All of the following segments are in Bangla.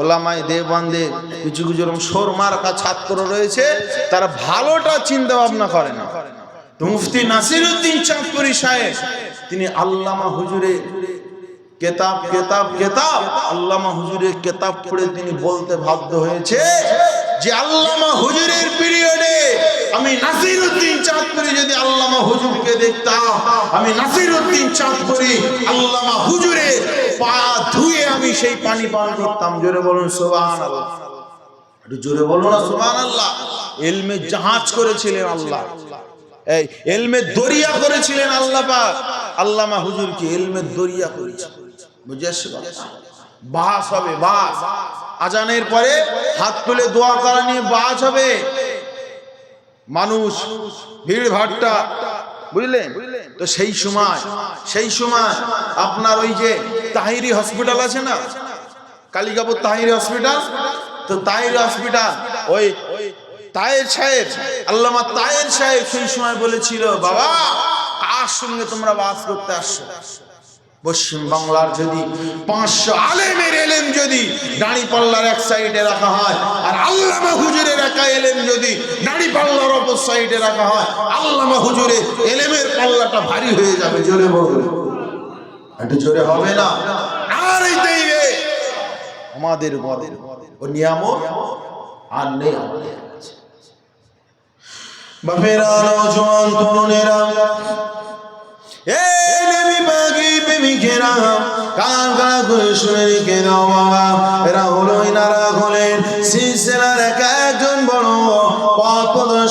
ওলামাই দেবন্দের কিছু কিছু এরকম সোর মার্কা ছাত্র রয়েছে, তারা ভালোটা চিন্তা ভাবনা করে না। মুফতি নাসিরুদ্দিন চাঁদপুরি সাহেব, তিনি আল্লামা হুজুরে কেতাব কেতাব কেতাব, আল্লামা হুজুরের কেতাব পড়ে তিনি বলতে বাধ্য হয়েছে যে আল্লামা হুজুরের পিরিয়ডে আমি নাসিরউদ্দিন চাঁদপুরি যদি আল্লামা হুজুরকে দেখতাম, আমি নাসিরউদ্দিন চাঁদপুরি আল্লামা হুজুরে সেই পানি পান করতাম। জোরে বলুন, সুবহানাল্লাহ। একটু জোরে বলো না, সুবহানাল্লাহ। ইলমে জাহাজ করেছিলেন আল্লাহ। এই এলমের দরিয়া করেছিলেন আল্লাহ পাক। আল্লামা হুজুরকে এলমের দরিয়া করেছে? বাস হবে, বাস। আজানের পরে হাত তুলে দোয়া করা নিয়ে বাস হবে। মানুষ ভিড় ভাট্টা বুঝলেন? তো সেই সময় সেই সময় আপনার ওই যে তাহিরি হসপিটাল আছে না? কালিকাপুর তাহিরি হসপিটাল? তো তাহিরি হসপিটাল, ওই তায়ের সাহেব, আল্লামা তায়ের সাহেব সেই সময় বলেছিল, বাবা, কার সঙ্গে তোমরা বাস করতে আসছো? পশ্চিম বাংলার যদি পাঁচশো আলেমের এলেম যদি দাড়ি পাল্লার এক সাইডে রাখা হয়, আর আল্লামা হুজুরের একা এলেম যদি দাড়ি পাল্লার অপর সাইডে রাখা হয়, আল্লামা হুজুরে এলেমের পাল্লাটা ভারী হয়ে যাবে, জোরে বলবে একটু জোরে হবে না? আর আমাদের উপরে ও নিয়ামত আর নেই আমাদের। বাপেরা তরুণেরা শুনে বাবা। এরা হলো হলেন এক একজন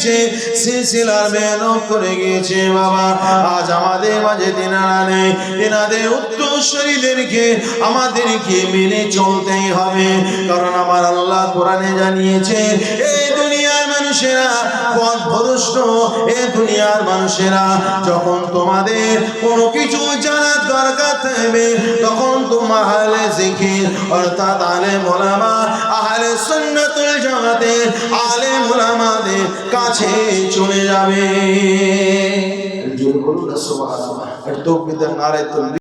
গিয়েছে সিলসিলার মেহনত করে গিয়েছে বাবা। আজ আমাদের মাঝে দিনারা নেই। দিনাদের উত্তরসূরিদেরকে আমাদেরকে মেনে চলতেই হবে। কারণ আমার আল্লাহ কোরআনে জানিয়েছে এই দুনিয়ার মানুষেরা পথ ভ্রষ্ট, এ দুনিয়ার মানুষেরা যখন তোমাদের কোনো কিছু জানার দরকার থাকবে, তখন তোমার জিকির, অর্থাৎ আলে মোলামা জামাতের আলে মোলামাদের কাছে চলে যাবে। জোরে বলুন না সুবহানাল্লাহ। আর নারে তকবীর